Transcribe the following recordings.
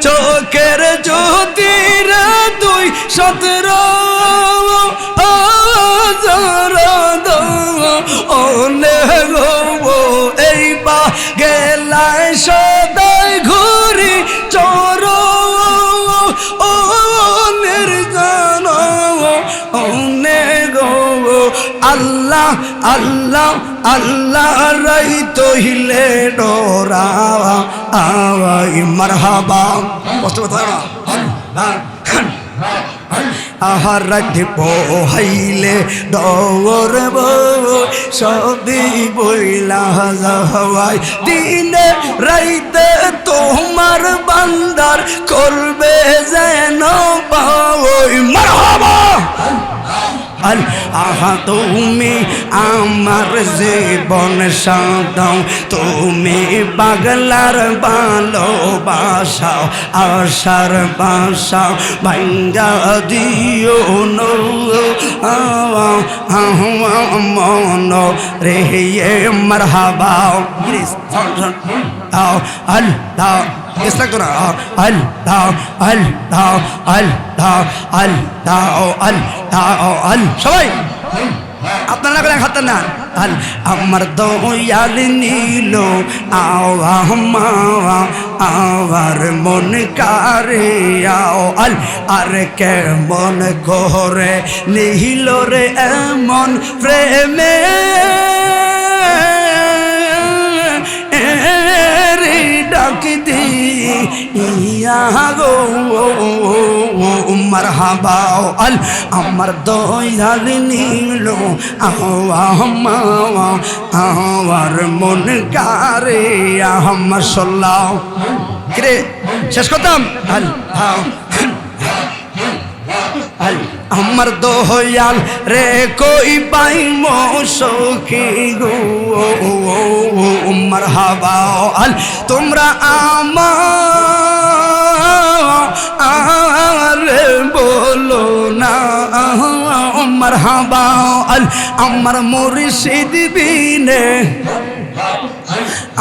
চোখের জ্যোতির আল্লাহ আল্লাহ আল্লাহ রাই তহিলে ডোরা। আওয়াই মারহাবা। কষ্ট করতে পারো না আহার রাখতে পোহাইলে ডর সদি বইলা দিনে রাইতে তোমার বান্দার করবে যেন পাওই মারহাবা। আল আহা, তুমি আমার জীবন সাদাও তুমি পাগলার ভালোবাসাও, আশার বাসাও ভাঙ্গা দিও নো মন রে মারহাবাও। আল্লাহ। ইসলাম করা আল্লাহ আল্লাহ আল্লাহ আল্লাহ আল্লাহ আল সবাই! আপনারা করে হাতে না। আল আমার দয়াল নীল আওয়া আওয়ার মন কারে আও আল আর কে মন করে নীল রে এমন প্রেমে? ডাক দি। ইয়া গো মারহাবা আল আমার দয়াল নীল আমার মন কারে আমার সল্লাহ। কিরে, শেষ করতাম আল আল আমার দয়াল রে, কই পাই মৌসখী গো? উমর হাবা আল, তোমরা আমার বলো না উমর হাবা আল, আমার মুর্শিদ বিনে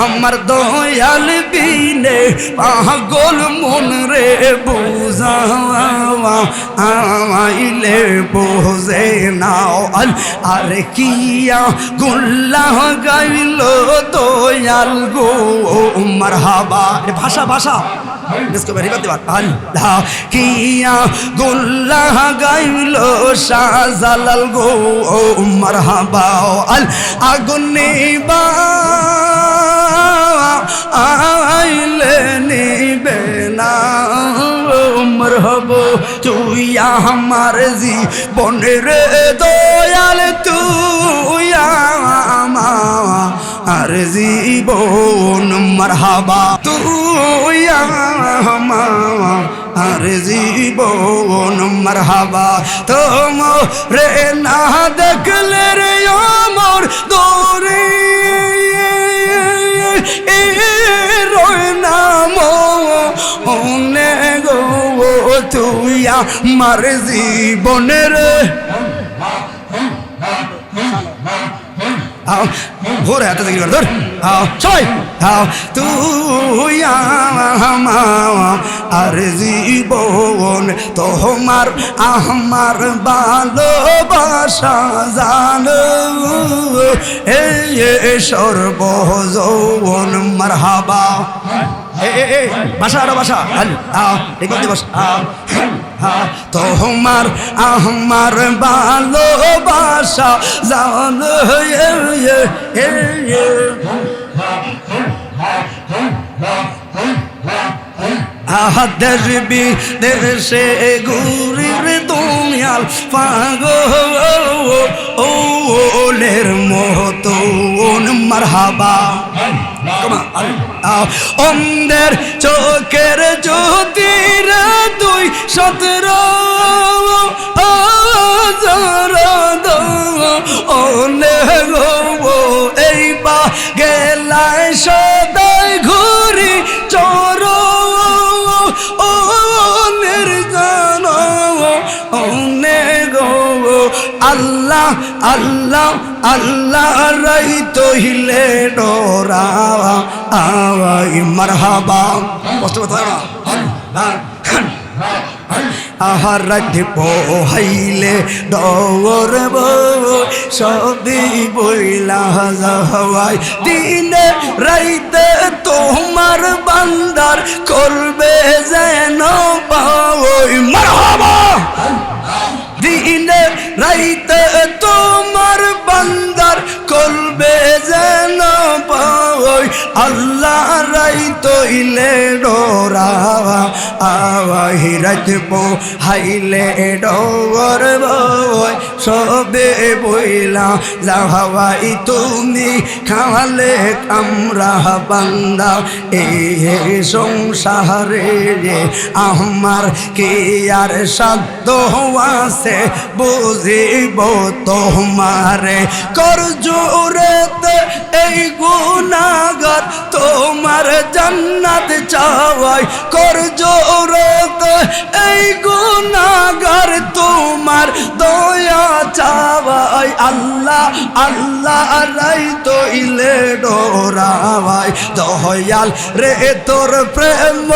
আমার দয়াল বিনে পাগল মন রে বুঝাইলে বোঝে নাও আল আরে কিয়া গুল্লাহ গাইল দয়াল গো মারহাবা এ ভাষা ভাষা इसको मेरी बात बात अल्लाह किया गुल्लाह गाइल शाहजालाल गो मरहबा अल अगुनी बा আইলে নিবে না মরহব তুই আমার জীবনের দয়াল তুই আমার জীবন মারহাবা তুই আমার আর জীবন মারহাবা তোম রে না দেখলে রে আমার জীবনের ভোর হাতে থেকে ধর। তুই আর জীবন তোমার, আমার ভালোবাসা জান। এ সর্বযৌবন মারহাবা। এ এ বাসা, আরও বাসা। আও ঠিক মতো বাসা তোমার আমার ভালোবাসা জান দেশ বিদেশে ঘুরির দুনিয়াল পাগলের মতো। মারহাবা। অন্ধের চোখের জ্যোতি দুই সতের এই বা গেলায় সদাই ঘুরি চোর আল্লাহ আল্লাহ আল্লাহ রাই তহিলে ডোরা। আওয়াই মারহাবা। কষ্ট করতে পারো না আহার রাখতে পোহাইলে ডর সবই বইলা দিনে রাইতে তোমার বান্দার করবে যেন রাইতইলে ডোরাওয়া আওয়াই রাখব হাইলে ডর সবে বইলা যাওয়াই তুমি খাওয়ালে আমরা বান্দা। এই সংসারে আমার কি আর সাধ্য আছে, বুঝিব তোমারে। কর জোরেতে এই গুনাগার তোমার জান্নাত চাওয়াই কর জোরেতে এই গুনাগার তোমার দয়া চাওয়াই আল্লাহ আল্লাহ রাই তো ইলে ডোরাওয়াই দয়াল রে তোর প্রেম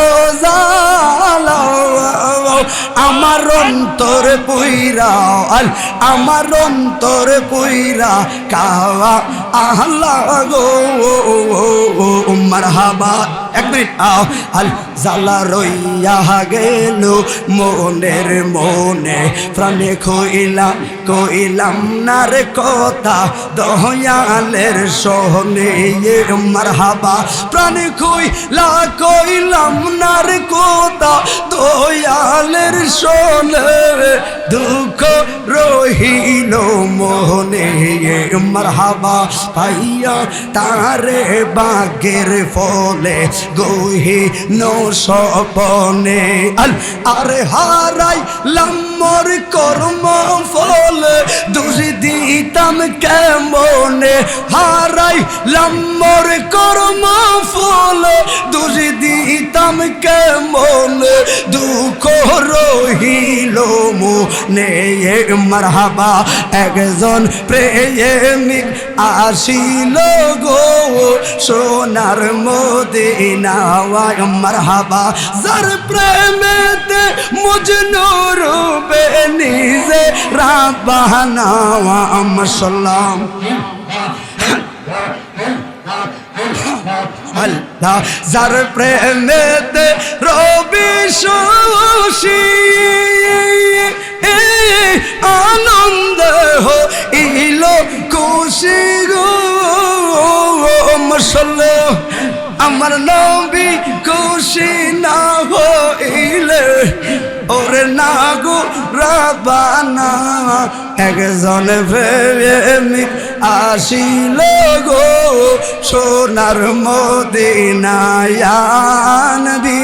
আমার অন্তর পুইরা আল আমার অন্তর পুইরা কাওয়া আল্লাহ গো মারহাবা এক মিনিট। আল জালা রইয়া গেল মনের মনে। প্রাণে কইলাম কইলাম না রে কথা। দয়ালের সোহনে মারহাবা। প্রাণে কইলা কইলাম না রে কথা। দয়ালের সোনে দুঃখ রহিল মনে মারহাবা পাইয়া তারে বাগের ফলে গহি নো সপনে আল আরে হারাই লম্বর কর্ম ফলে দোষী দিতাম কেমনে? হারাই লম্বর কর্ম ফলে দোষী দিতাম কেমনে? দুঃখ রহিল মনে মারহাবা, একজন প্রেমিক আসিল গো সোনার মদিনাওয়ায় মারহাবা। যার প্রেমেতে মজনু রূপে নিজে রাবানাওয়া সালাম আল্লাহ, যার প্রেমেতে রবি শোষী আমার নবী খুশি না হইলে, ওরে না গো রাবানা, একজন প্রেমিক আসিল গো সোনার মদিনায়ান বি